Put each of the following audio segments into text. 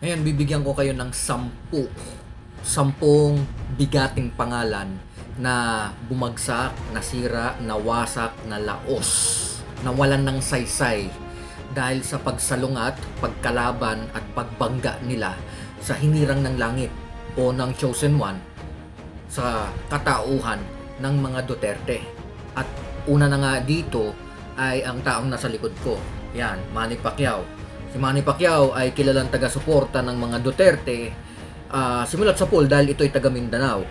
Ngayon, bibigyan ko kayo ng sampu. Sampung bigating pangalan na bumagsak, nasira, nawasak, nalaos, nawalan ng saysay dahil sa pagsalungat, pagkalaban at pagbangga nila sa hinirang ng langit o ng chosen one sa katauhan ng mga Duterte. At una na nga dito ay ang taong nasa likod ko. Yan, Manny Pacquiao. Si Manny Pacquiao ay kilalang taga-suporta ng mga Duterte ah, simulat sa poll dahil ito ay taga Mindanao.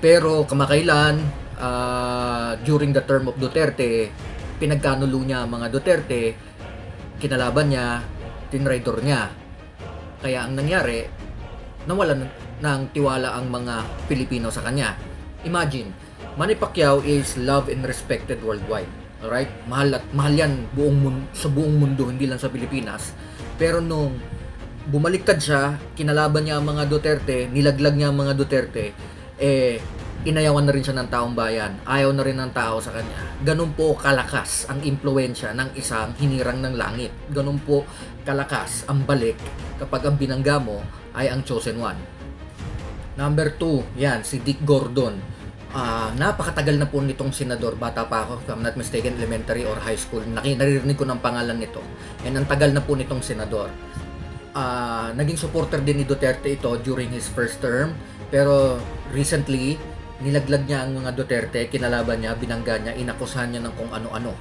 Pero kamakailan, ah, during the term of Duterte, pinagkanulo niya ang mga Duterte, kinalaban niya, tinraidor niya. Kaya ang nangyari, nawalan ng tiwala ang mga Pilipino sa kanya. Imagine, Manny Pacquiao is loved and respected worldwide. Alright? Mahal at mahal yan buong mun- sa buong mundo, hindi lang sa Pilipinas. Pero nung bumaliktad siya, kinalaban niya ang mga Duterte, nilaglag niya ang mga Duterte, eh, inayawan na rin siya ng taong bayan. Ayaw na rin ng tao sa kanya. Ganun po kalakas ang impluensya ng isang hinirang ng langit. Ganun po kalakas ang balik kapag ang binangga mo ay ang chosen one. Number 2, yan, si Dick Gordon. Ah, napakatagal na po nitong senador, bata pa ako, if I'm not mistaken, elementary or high school. Naririnig ko ng pangalan nito. And ang tagal na po nitong senador. Ah, naging supporter din ni Duterte ito during his first term. Pero recently, nilaglag niya ang mga Duterte, kinalaban niya, binangga niya, inakusahan niya ng kung ano-ano.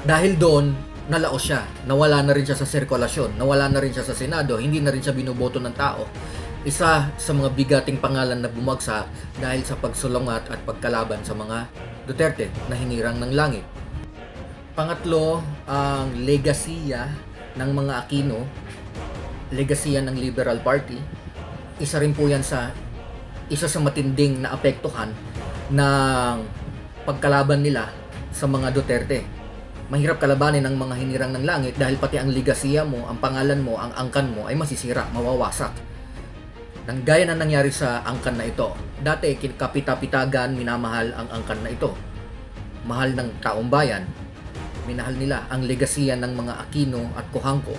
At dahil doon, nalaos siya. Nawala na rin siya sa sirkulasyon. Nawala na rin siya sa Senado. Hindi na rin siya binuboto ng tao. Isa sa mga bigating pangalan na bumagsak dahil sa pagsulungat at pagkalaban sa mga Duterte na hinirang ng langit. Pangatlo, ang legasiya ng mga Aquino, legasiya ng Liberal Party. Isa rin po yan sa isa sa matinding na apektuhan ng pagkalaban nila sa mga Duterte. Mahirap kalabanin ang mga hinirang ng langit dahil pati ang ligasiya mo, ang pangalan mo, ang angkan mo ay masisira, mawawasak. Nang gaya na nangyari sa angkan na ito. Dati, kapita-pitagan, minamahal ang angkan na ito. Mahal ng taong bayan. Minahal nila ang legasiya ng mga Aquino at Cojanco.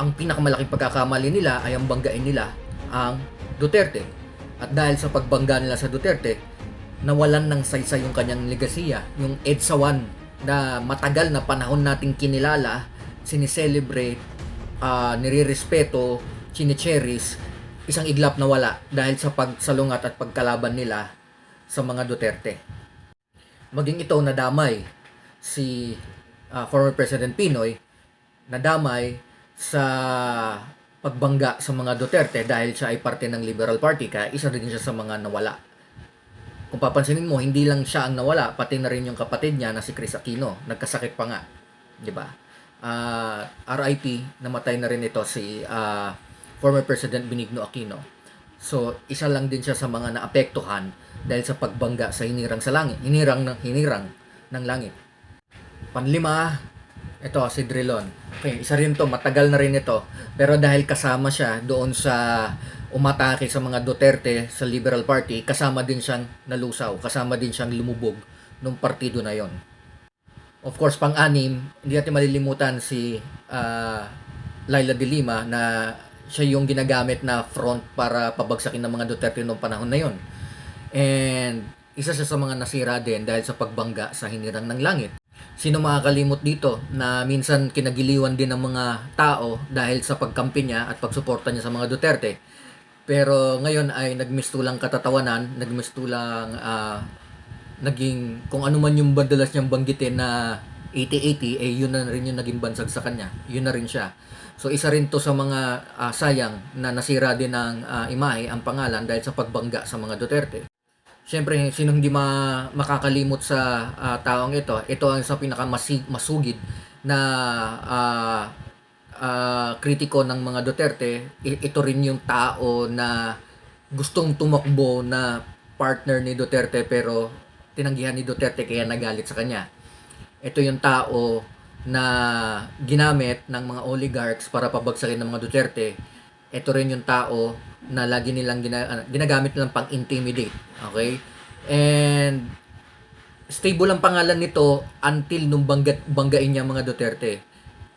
Ang pinakamalaking pagkakamali nila ay ang banggain nila ang Duterte. At dahil sa pagbangga nila sa Duterte, nawalan ng saysay yung kanyang legasiya, yung EDSA 1 na matagal na panahon nating kinilala, sinicelebrate, uh, nirirespeto, chinicheris, isang iglap na wala dahil sa pagsalungat at pagkalaban nila sa mga Duterte. Maging ito nadamay si ah, former President Pinoy, nadamay sa pagbangga sa mga Duterte dahil siya ay parte ng Liberal Party kaya isa rin siya sa mga nawala. Kung papansinin mo, hindi lang siya ang nawala, pati na rin yung kapatid niya na si Chris Aquino. Nagkasakit pa nga. Di ba? Ah, RIP, namatay na rin ito si ah, former President Benigno Aquino. So, isa lang din siya sa mga naapektuhan dahil sa pagbangga sa hinirang sa langit. Hinirang ng hinirang ng langit. Panlima, ito si Drilon. Okay, isa rin to, matagal na rin ito. Pero dahil kasama siya doon sa umatake sa mga Duterte sa Liberal Party, kasama din siyang nalusaw, kasama din siyang lumubog nung partido na yon. Of course, pang-anim, hindi natin malilimutan si ah, Laila de Lima na siya yung ginagamit na front para pabagsakin ng mga Duterte noong panahon na yon. And isa siya sa mga nasira din dahil sa pagbangga sa hinirang ng langit. Sino makakalimot dito na minsan kinagiliwan din ng mga tao dahil sa pagkampi niya at pagsuporta niya sa mga Duterte. Pero ngayon ay nagmistulang katatawanan, nagmistulang ah, naging kung ano man yung madalas niyang banggitin na 80-80, eh yun na rin yung naging bansag sa kanya. Yun na rin siya. So isa rin to sa mga ah, sayang na nasira din ng ah, imahe, ang pangalan dahil sa pagbangga sa mga Duterte. Siyempre, sinong hindi ma- makakalimot sa ah, taong ito? Ito ang sa pinakamasugid na ah, ah, kritiko ng mga Duterte. Ito rin yung tao na gustong tumakbo na partner ni Duterte pero tinanggihan ni Duterte kaya nagalit sa kanya. Ito yung tao na ginamit ng mga oligarchs para pabagsakin ng mga Duterte. Ito rin yung tao na lagi nilang gina, ano, ginagamit nilang pang-intimidate. Okay? And stable ang pangalan nito until nung banggat, banggain niya mga Duterte.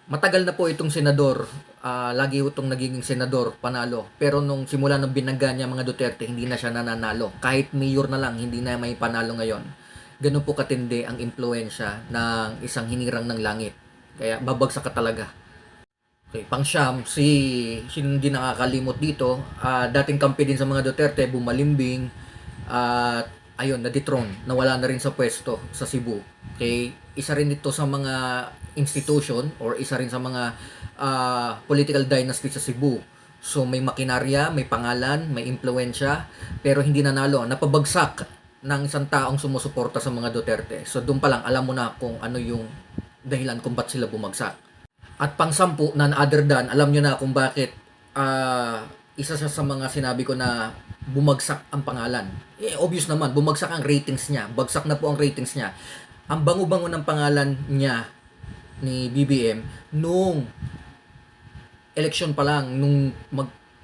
Matagal na po itong senador ah, lagi itong nagiging senador, panalo. Pero nung simula ng binangga niya mga Duterte, hindi na siya nananalo. Kahit mayor na lang, hindi na may panalo ngayon. Ganun po katindi ang impluensya ng isang hinirang ng langit. Kaya babagsak ka talaga. Okay, pang siyam, si, si hindi nakakalimot dito, ah, dating kampi din sa mga Duterte, bumalimbing, at ayun, na-dethrone, nawala na rin sa pwesto sa Cebu. Okay, isa rin ito sa mga institution or isa rin sa mga ah, political dynasty sa Cebu. So may makinarya, may pangalan, may impluensya, pero hindi nanalo. Napabagsak ng isang taong sumusuporta sa mga Duterte. So doon pa lang alam mo na kung ano yung dahilan kung ba't sila bumagsak. At pang sampu, none other than, alam nyo na kung bakit ah, isa siya sa mga sinabi ko na bumagsak ang pangalan. Eh, obvious naman, bumagsak ang ratings niya. Bagsak na po ang ratings niya. Ang bango-bango ng pangalan niya ni BBM nung election pa lang, nung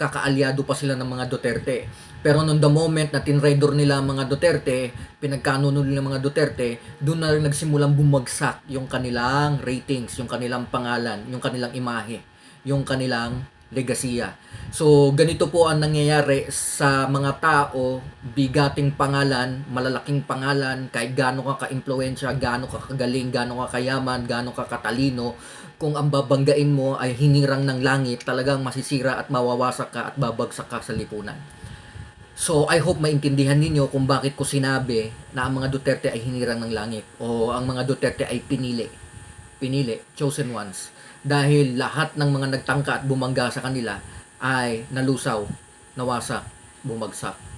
magkakaalyado pa sila ng mga Duterte. Pero nung the moment na tinraidor nila ang mga Duterte, pinagkanuno nila mga Duterte, doon na rin nagsimulang bumagsak yung kanilang ratings, yung kanilang pangalan, yung kanilang imahe, yung kanilang legasiya. So, ganito po ang nangyayari sa mga tao, bigating pangalan, malalaking pangalan, kahit gaano ka ka-impluensya, gaano ka kagaling, gaano ka kayaman, gaano ka katalino, kung ang babanggain mo ay hinirang ng langit, talagang masisira at mawawasak ka at babagsak ka sa lipunan. So, I hope maintindihan ninyo kung bakit ko sinabi na ang mga Duterte ay hinirang ng langit o ang mga Duterte ay pinili. Pinili, chosen ones. Dahil lahat ng mga nagtangka at bumangga sa kanila ay nalusaw, nawasak, bumagsak.